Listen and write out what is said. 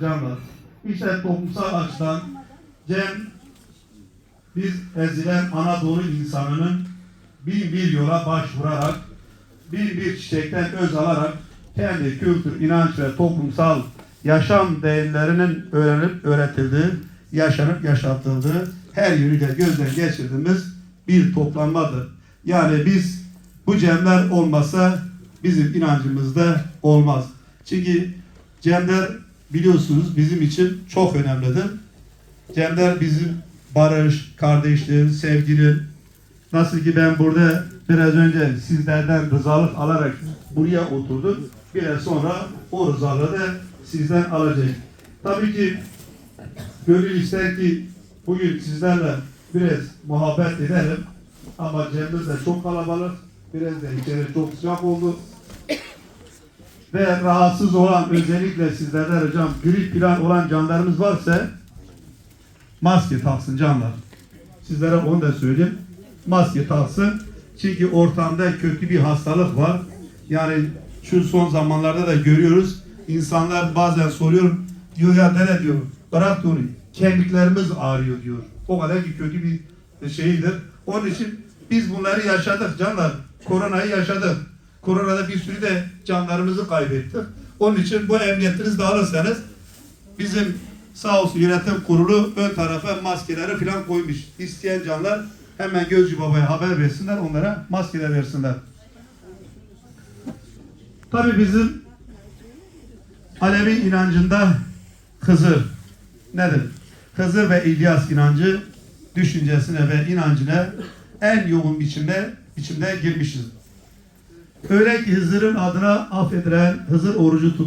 Canlar. İşte toplumsal açıdan Cem biz ezilen Anadolu insanının bin bir yola başvurarak bin bir çiçekten öz alarak kendi kültür, inanç ve toplumsal yaşam değerlerinin öğrenip öğretildiği, yaşanıp yaşatıldığı her yönüyle gözden geçirdiğimiz bir toplanmadır. Yani biz bu cemler olmasa bizim inancımızda olmaz. Çünkü cemler biliyorsunuz bizim için çok önemlidir. Cemler bizim barış, kardeşliğin, sevginin, nasıl ki ben burada biraz önce sizlerden rızalık alarak buraya oturdum. Biraz sonra o rızalığı da sizden alacağım. Tabii ki gönül ister ki bugün sizlerle biraz muhabbet edelim. Ama cemimiz de çok kalabalık. Biraz da içeri çok sıcak oldu. Ve rahatsız olan özellikle sizlerden hocam grip falan olan canlarımız varsa maske taksın canlar. Sizlere onu da söyleyeyim. Maske taksın. Çünkü ortamda kötü bir hastalık var. Yani şu son zamanlarda da görüyoruz. İnsanlar bazen soruyorum. Diyor ya dede diyor. Bırak diyor. Kemiklerimiz ağrıyor diyor. O kadar ki kötü bir şeydir. Onun için biz bunları yaşadık canlar. Koronayı yaşadık. Koronada bir sürü de canlarımızı kaybettik. Onun için bu emniyetinizi de bizim sağ olsun yönetim kurulu ön tarafa maskeleri falan koymuş. İsteyen canlar hemen Gözcü Baba'ya haber versinler, onlara maskeler versinler. Tabii bizim Alevi inancında Hızır nedir? Hızır ve İlyas inancı düşüncesine ve inancına en yoğun biçimde biçimde girmişiz. Öyle ki Hızır'ın adına affedilen Hızır orucu tut